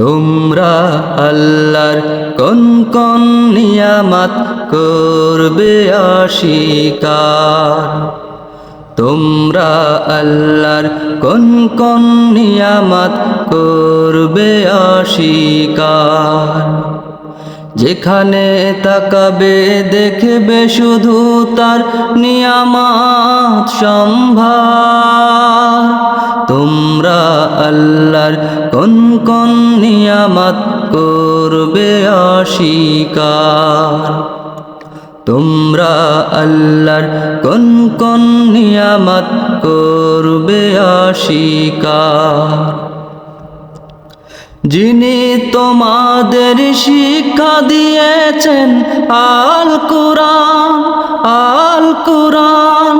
তোমরা আল্লাহর কোন কোন নিয়ামত করবে অস্বীকার? তোমরা আল্লাহর কোন কোন নিয়ামত করবে অস্বীকার? যেখানে তাকাবে, দেখবে শুধু তার নিয়ামত সম্ভার। তোমরা আল্লাহর কোন কোন নিয়ামত করবে অস্বীকার? তোমরা আল্লাহর কোন কোন নিয়ামত করবে অস্বীকার? যিনি তোমাদের শিক্ষা দিয়েছেন, আল কুরআন আল কুরআন।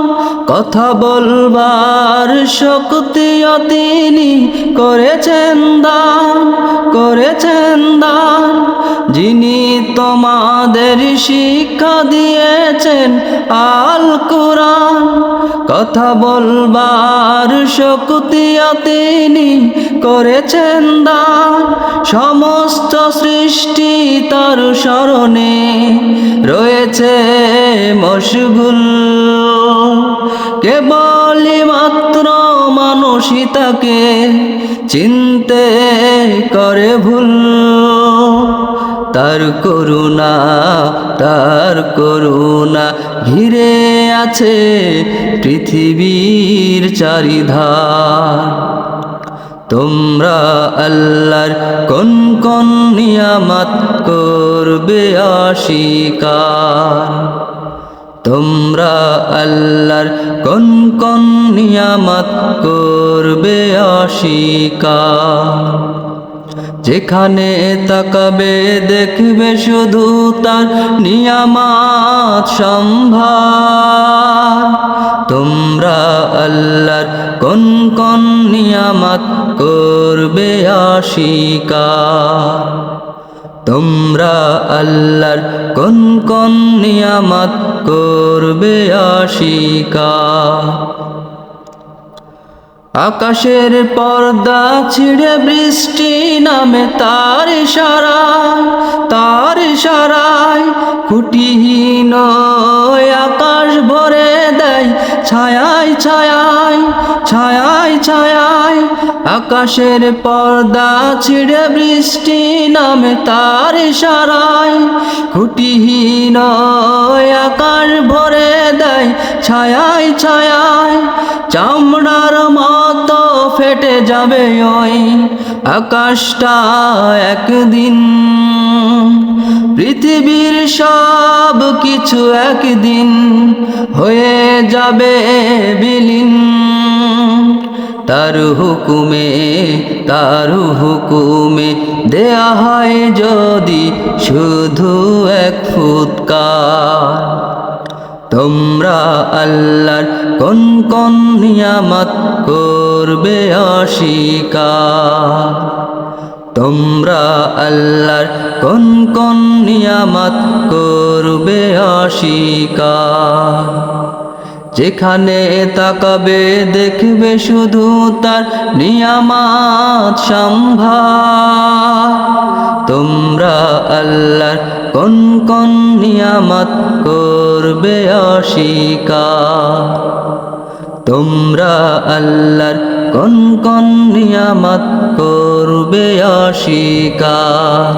কথা বলবার শক্তিও তিনি করেছেন দান করেছেন দান। যিনি তোমাদের শিক্ষা দিয়েছেন, আল কুরআন। কথা বলবার শক্তিও তিনি করেছেন দান। সমস্ত সৃষ্টি তার স্মরণে রয়েছে মশগুল। কেবলই মাত্র মানুষই তাকে চিনতে করে ভুল। তার করুণা তার করুণা ঘিরে আছে পৃথিবীর চারিধার। তোমরা আল্লাহর কোন কোন নিয়ামত করবে অস্বীকার? তোমরা আল্লাহর কোন কোন নিয়ামত করবে অস্বীকার? যেখানে তাকাবে দেখবে শুধু তার নিয়ামাত সম্ভার। তোমরা আল্লাহর কোন কোন নিয়ামত করবে অস্বীকার? তোমরা আল্লাহর কোন কোন নিয়ামত করবে অস্বীকার? আকাশের পর্দা ছিঁড়ে বৃষ্টি নামে তার ইশারায় তার ইশারায় খুঁটিহীন আকাশ ভরে দেয় ছায়ায় ছায়ায় ছায়ায় ছায়ায় আকাশের পর্দা ছিঁড়ে বৃষ্টি নামে তার ইশারায়, খুঁটিহীন আকাশ ভরে দেয় ছায়ায় ছায়ায় চামড়ার মতো ফেটে যাবে ওই আকাশটা একদিন। পৃথিবীর সব কিছু একদিন হয়ে যাবে বিলীন। তার হুকুমে তার হুকুমে দেয়া হয় যদি শুধু এক ফুৎকার। তোমরা আল্লাহর কোন কোন নিয়ামত করবে অস্বীকার? তোমরা আল্লাহর কোন কোন নিয়ামত করবে অস্বীকার? যেখানে তাকাবে দেখবে শুধু তার নিয়ামাত সম্ভার। তোমরা আল্লাহর কোন কোন নিয়ামত করবে অস্বীকার তোমরা আল্লাহর কোন কোন নিয়ামত করবে অস্বীকার